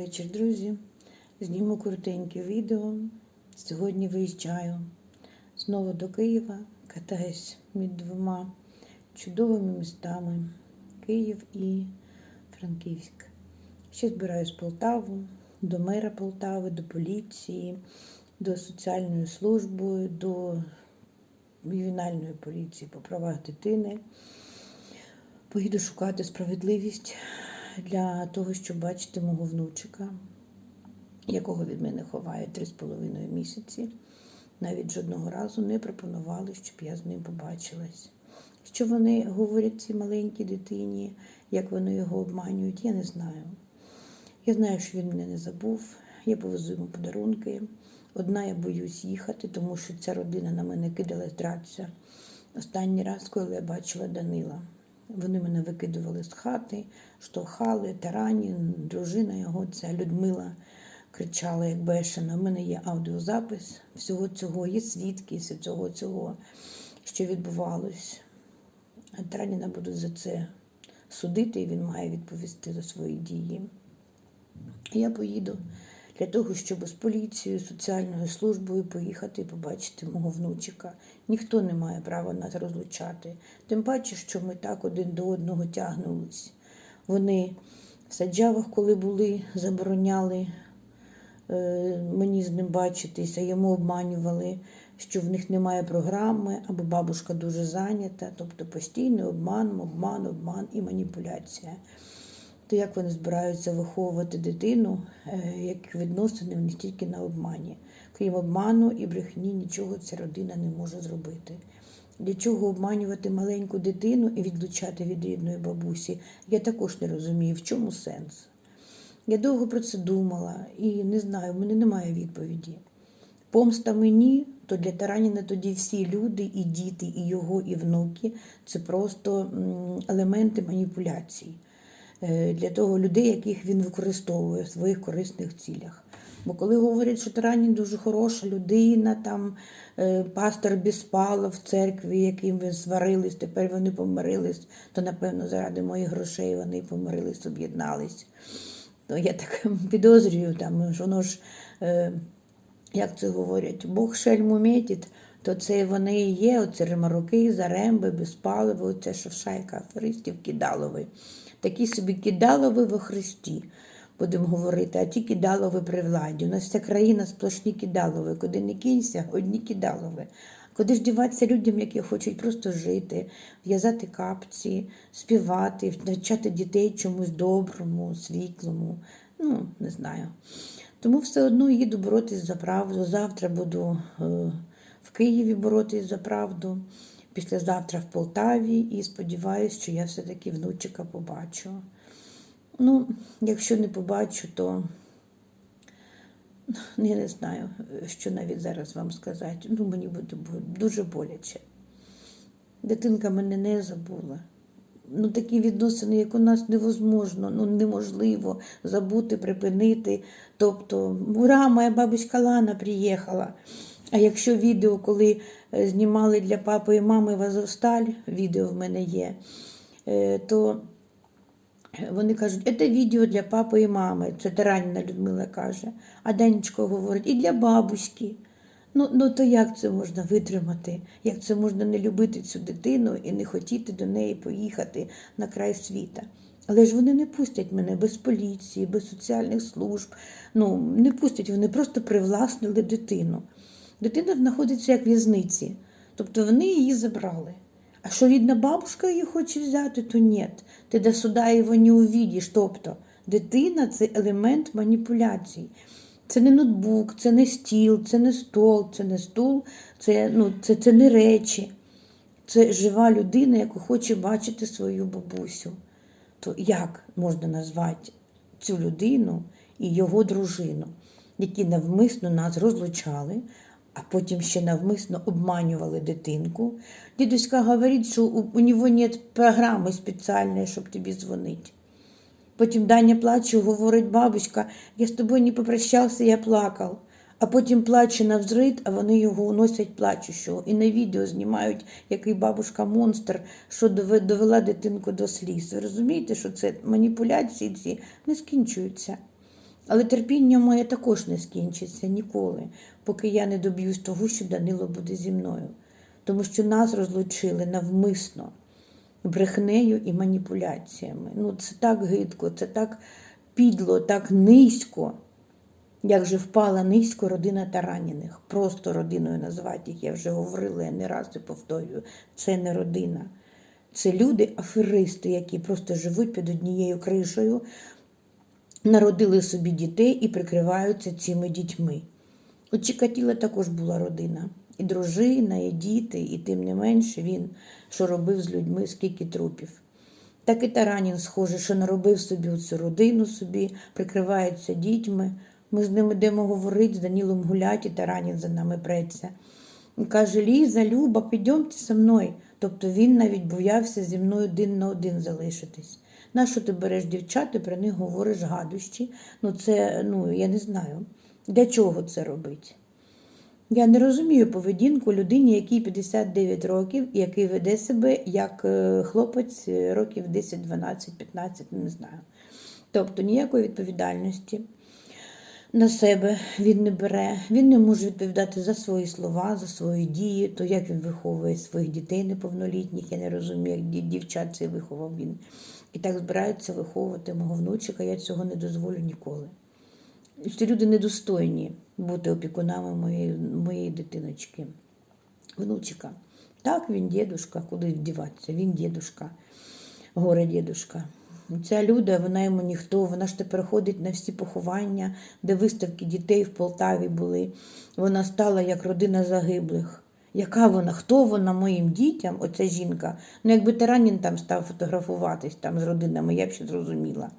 вечір, друзі. Зніму коротеньке відео. Сьогодні виїжджаю знову до Києва, катаюсь між двома чудовими містами Київ і Франківськ. Ще збираюсь Полтаву, до мера Полтави, до поліції, до соціальної служби, до ювенальної поліції по правах дитини. Поїду шукати справедливість для того, щоб бачити мого внучика, якого від мене ховає три з половиною місяці. Навіть жодного разу не пропонували, щоб я з ним побачилась. Що вони говорять цій маленькій дитині, як вони його обманюють, я не знаю. Я знаю, що він мене не забув. Я повезу йому подарунки. Одна я боюсь їхати, тому що ця родина на мене кидалась дратися. Останній раз, коли я бачила Данила. Вони мене викидували з хати, штовхали, тарані, дружина його, ця Людмила, кричала, як бешена. У мене є аудіозапис всього цього, є свідки всього цього, що відбувалось. Тараніна будуть за це судити, і він має відповісти за свої дії. Я поїду для того, щоб з поліцією, соціальною службою поїхати і побачити мого внучика. Ніхто не має права нас розлучати. Тим паче, що ми так один до одного тягнулись. Вони в саджавах, коли були, забороняли е, мені з ним бачитися, йому обманювали, що в них немає програми, або бабушка дуже зайнята, тобто постійний обман, обман, обман і маніпуляція то як вони збираються виховувати дитину, е, як відносини в тільки на обмані. Крім обману і брехні, нічого ця родина не може зробити. Для чого обманювати маленьку дитину і відлучати від рідної бабусі, я також не розумію, в чому сенс. Я довго про це думала і не знаю, в мене немає відповіді. Помста мені, то для Тараніна тоді всі люди, і діти, і його, і внуки це просто елементи маніпуляції. Е, для того людей, яких він використовує в своїх корисних цілях. Бо коли говорять, що Таранін дуже хороша людина, там е, пастор Біспала в церкві, яким ви сварились, тепер вони помирились, то напевно заради моїх грошей вони помирились, об'єднались. То я так підозрюю, там, що воно ж, е, як це говорять, Бог шельму метить, то це вони і є, оце ремаруки, заремби, безпаливи, оце шовшайка аферистів кидалови. Такі собі кидалови во Христі, будемо говорити, а ті кидалови при владі. У нас вся країна сплошні кидалови, куди не кінься, одні кидалови. Куди ж діватися людям, які хочуть просто жити, в'язати капці, співати, навчати дітей чомусь доброму, світлому, ну, не знаю. Тому все одно їду боротись за правду. Завтра буду е, в Києві боротись за правду післязавтра в Полтаві і сподіваюся, що я все-таки внучика побачу. Ну, якщо не побачу, то ну, я не знаю, що навіть зараз вам сказати. Ну, мені буде дуже боляче. Дитинка мене не забула. Ну, такі відносини, як у нас невозможно, ну неможливо забути, припинити. Тобто, ура, моя бабуська Лана приїхала. А якщо відео, коли е, знімали для папи і мами в Азовсталь, відео в мене є, е, то вони кажуть, це відео для папи і мами. Це Тараніна Людмила каже. А Данечко говорить, і для бабуськи. Ну, ну то як це можна витримати? Як це можна не любити цю дитину і не хотіти до неї поїхати на край світа? Але ж вони не пустять мене без поліції, без соціальних служб. Ну, не пустять, вони просто привласнили дитину. Дитина знаходиться як в'язниці, тобто вони її забрали. А що рідна бабушка її хоче взяти, то ні. Ти до суда його не увідиш. Тобто дитина це елемент маніпуляцій. Це не ноутбук, це не стіл, це не стол, це не стул, це, ну, це, це не речі. Це жива людина, яка хоче бачити свою бабусю. То як можна назвати цю людину і його дружину, які навмисно нас розлучали, а потім ще навмисно обманювали дитинку. Дідуська говорить, що у, нього нет програми спеціальної, щоб тобі дзвонити. Потім Даня плаче, говорить, бабушка, я з тобою не попрощався, я плакав. А потім плаче на взрит, а вони його уносять плачущого. І на відео знімають, який бабушка монстр, що довела дитинку до сліз. Ви розумієте, що це маніпуляції ці не скінчуються. Але терпіння моє також не скінчиться ніколи, поки я не доб'юсь того, що Данило буде зі мною. Тому що нас розлучили навмисно брехнею і маніпуляціями. Ну, це так гидко, це так підло, так низько. Як же впала низько родина Тараніних. Просто родиною назвати їх, я вже говорила, я не раз і повторюю. Це не родина. Це люди, аферисти, які просто живуть під однією кришею, народили собі дітей і прикриваються цими дітьми. У Чикатіла також була родина. І дружина, і діти, і тим не менше він, що робив з людьми, скільки трупів. Так і Таранін, схоже, що наробив собі цю родину собі, прикривається дітьми. Ми з ним йдемо говорити, з Данілом гулять, і Таранін за нами преться. І каже: Ліза, Люба, підйомте зі мною. Тобто він навіть боявся зі мною один на один залишитись. Нащо ти береш дівчат і про них говориш гадощі? Ну, це, ну, я не знаю, для чого це робить. Я не розумію поведінку людині, якій 59 років, який веде себе як е, хлопець е, років 10, 12, 15, не знаю. Тобто ніякої відповідальності на себе він не бере, він не може відповідати за свої слова, за свої дії, то як він виховує своїх дітей неповнолітніх, я не розумію, як дівчат це виховав він. І так збирається виховувати мого внучика, я цього не дозволю ніколи. Що люди недостойні бути опікунами моєї, моєї дитиночки, внучика. Так, він дідушка, куди вдіватися, він дідушка, горе дідушка. Ця люда, вона йому ніхто, вона ж тепер ходить на всі поховання, де виставки дітей в Полтаві були. Вона стала як родина загиблих. Яка вона? Хто вона моїм дітям, оця жінка? Ну, якби Таранін там став фотографуватись там з родинами, я б ще зрозуміла.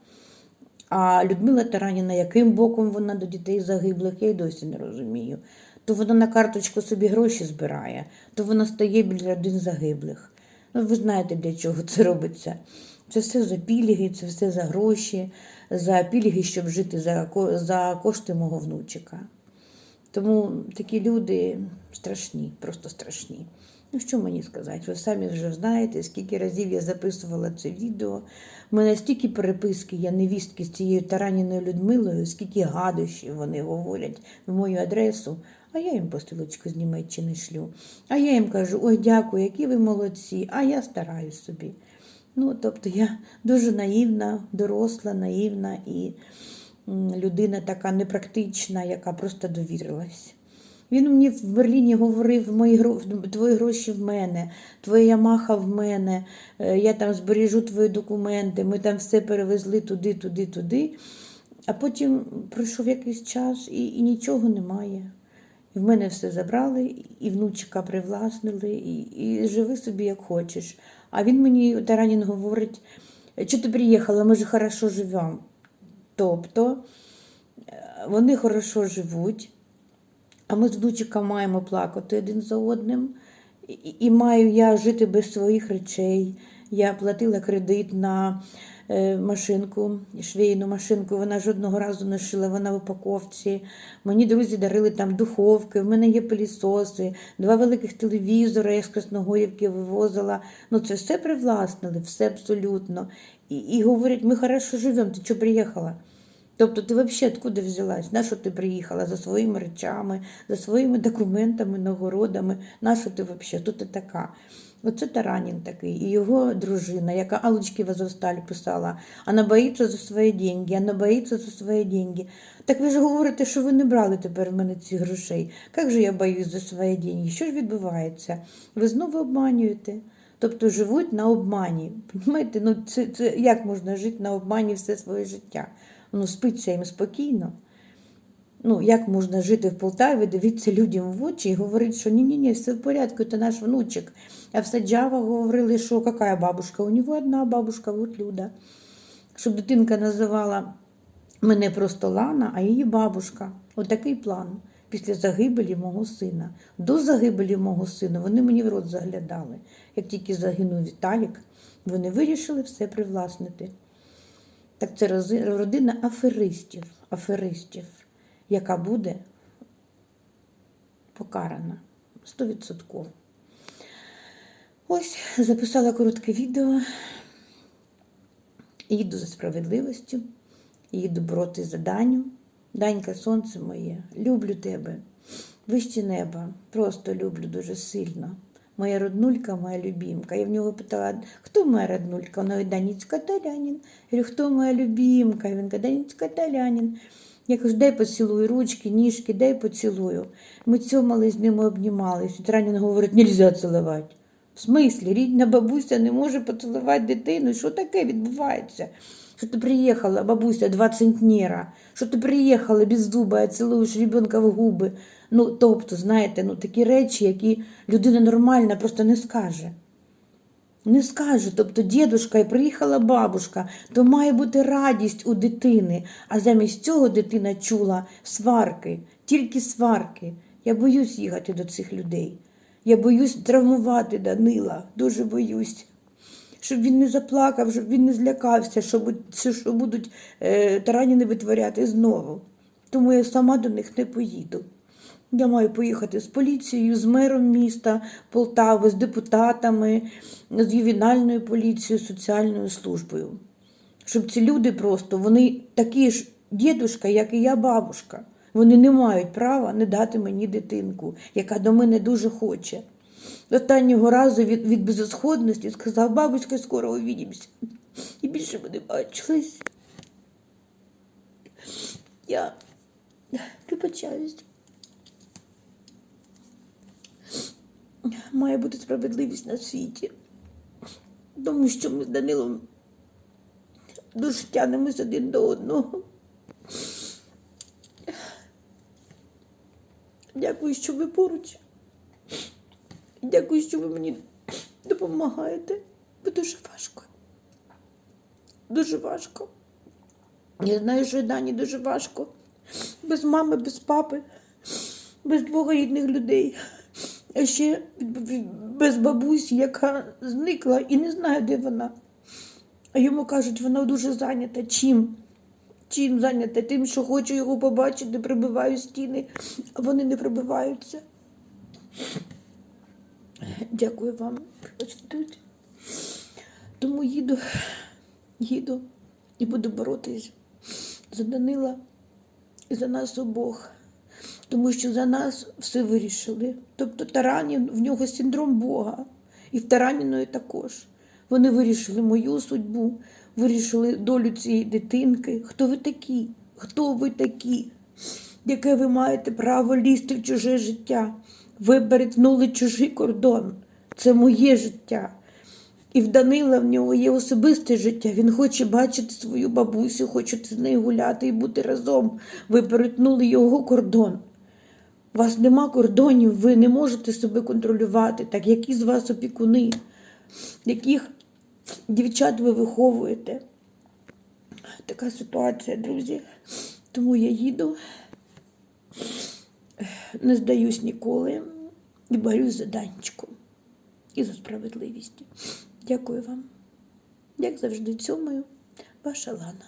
А Людмила Тараніна, яким боком вона до дітей загиблих, я й досі не розумію. То вона на карточку собі гроші збирає, то вона стає біля родин загиблих. Ну, ви знаєте, для чого це робиться. Це все за пільги, це все за гроші, за пільги, щоб жити за, за кошти мого внучика. Тому такі люди страшні, просто страшні. Ну, що мені сказати? Ви самі вже знаєте, скільки разів я записувала це відео. У мене стільки переписки, я невістки з цією тараніною Людмилою, скільки гадощів вони говорять в мою адресу, а я їм посилочку з Німеччини шлю. А я їм кажу: ой, дякую, які ви молодці, а я стараюсь собі. Ну, тобто я дуже наївна, доросла, наївна і людина така непрактична, яка просто довірилась. Він мені в Берліні говорив, мої гро... твої гроші в мене, твоя Ямаха в мене, е, я там збережу твої документи, ми там все перевезли туди, туди, туди. А потім пройшов якийсь час і, і нічого немає. І в мене все забрали, і внучика привласнили, і, і живи собі як хочеш. А він мені Таранін говорить, що ти приїхала, ми ж хорошо живемо. Тобто е, вони хорошо живуть, а ми з внучиком маємо плакати один за одним. І, і маю я жити без своїх речей. Я платила кредит на машинку, швейну машинку. Вона жодного разу не шила, вона в упаковці. Мені друзі дарили там духовки, в мене є пилісоси, два великих телевізори, я з Красногорівки вивозила. Ну це все привласнили, все абсолютно. І, і говорять, ми хорошо живемо, ти чого приїхала? Тобто ти взагалі откуда взялась? На що ти приїхала за своїми речами, за своїми документами, нагородами? На що ти взагалі? Хто ти така? Оце Таранін такий, і його дружина, яка Алочки в Азовсталь писала, вона боїться за свої деньги, вона боїться за свої деньги. Так ви ж говорите, що ви не брали тепер в мене ці грошей. Як же я боюсь за свої деньги? Що ж відбувається? Ви знову обманюєте. Тобто живуть на обмані. Понимаєте? Ну, це, це як можна жити на обмані все своє життя? Ну, спиться їм спокійно. Ну, як можна жити в Полтаві, дивитися людям в очі і говорити, що ні-ні, ні, все в порядку, це наш внучик. А в Саджава говорили, що яка бабушка? У нього одна бабушка, от Люда. Щоб дитинка називала мене просто Лана, а її бабушка. Отакий план. Після загибелі мого сина. До загибелі мого сина вони мені в рот заглядали. Як тільки загинув Віталік, вони вирішили все привласнити. Так це родина аферистів, аферистів, яка буде покарана стовідсотково. Ось записала коротке відео. Їду за справедливістю, їду проти заданню, Данька, сонце моє, люблю тебе. Вище неба, просто люблю дуже сильно. Моя роднулька, моя любімка. Я в нього питала, хто моя роднулька? Вона говорить, Даніцька Талянін. Я говорю, хто моя любімка? Він каже, Даніцька Талянін. Я кажу, дай поцілую ручки, ніжки, дай поцілую. Ми цьомали з ними обнімались. Ранін говорить, нельзя цілувати. В смислі, рідна бабуся не може поцілувати дитину. Що таке відбувається? Що ти приїхала, бабуся, два центнера, що ти приїхала без зуба, цілуєш ребенка в губи. Ну, тобто, знаєте, ну такі речі, які людина нормальна просто не скаже. Не скаже, тобто дідушка і приїхала бабушка, то має бути радість у дитини, а замість цього дитина чула сварки, тільки сварки. Я боюсь їхати до цих людей. Я боюсь травмувати Данила, дуже боюсь. Щоб він не заплакав, щоб він не злякався, що, що- будуть е, тараніни витворяти знову. Тому я сама до них не поїду. Я маю поїхати з поліцією, з мером міста Полтави, з депутатами, з ювенальною поліцією, соціальною службою. Щоб ці люди просто, вони такі ж дідушка, як і я бабушка. Вони не мають права не дати мені дитинку, яка до мене дуже хоче. Останнього разу від, від безосходності сказав, бабуська, скоро увидимося. І більше ми не бачились. Я вибачаюсь. Має бути справедливість на світі. Тому що ми з Данилом дуже тянемось один до одного. Дякую, що ви поруч. Дякую, що ви мені допомагаєте. Бо дуже важко. Дуже важко. Я знаю, що Дані дуже важко. Без мами, без папи, без двох рідних людей. А ще без бабусі, яка зникла і не знає, де вона. А йому кажуть, вона дуже зайнята. Чим? Чим зайнята? Тим, що хочу його побачити, прибиваю стіни, а вони не прибиваються. Дякую вам. Тут. Тому їду, їду і буду боротись за Данила і за нас обох. Тому що за нас все вирішили. Тобто Таранін, в нього синдром Бога, і в Тараніної також. Вони вирішили мою судьбу, вирішили долю цієї дитинки. Хто ви такі? Хто ви такі? Яке ви маєте право лізти в чуже життя? Ви перетнули чужий кордон. Це моє життя. І в Данила в нього є особисте життя. Він хоче бачити свою бабусю, хоче з нею гуляти і бути разом. Ви перетнули його кордон. У вас нема кордонів, ви не можете себе контролювати. Так які з вас опікуни, яких дівчат ви виховуєте? Така ситуація, друзі. Тому я їду, не здаюсь ніколи і борюсь за Данечку і за справедливість. Дякую вам. Як завжди, цьомою, ваша Лана.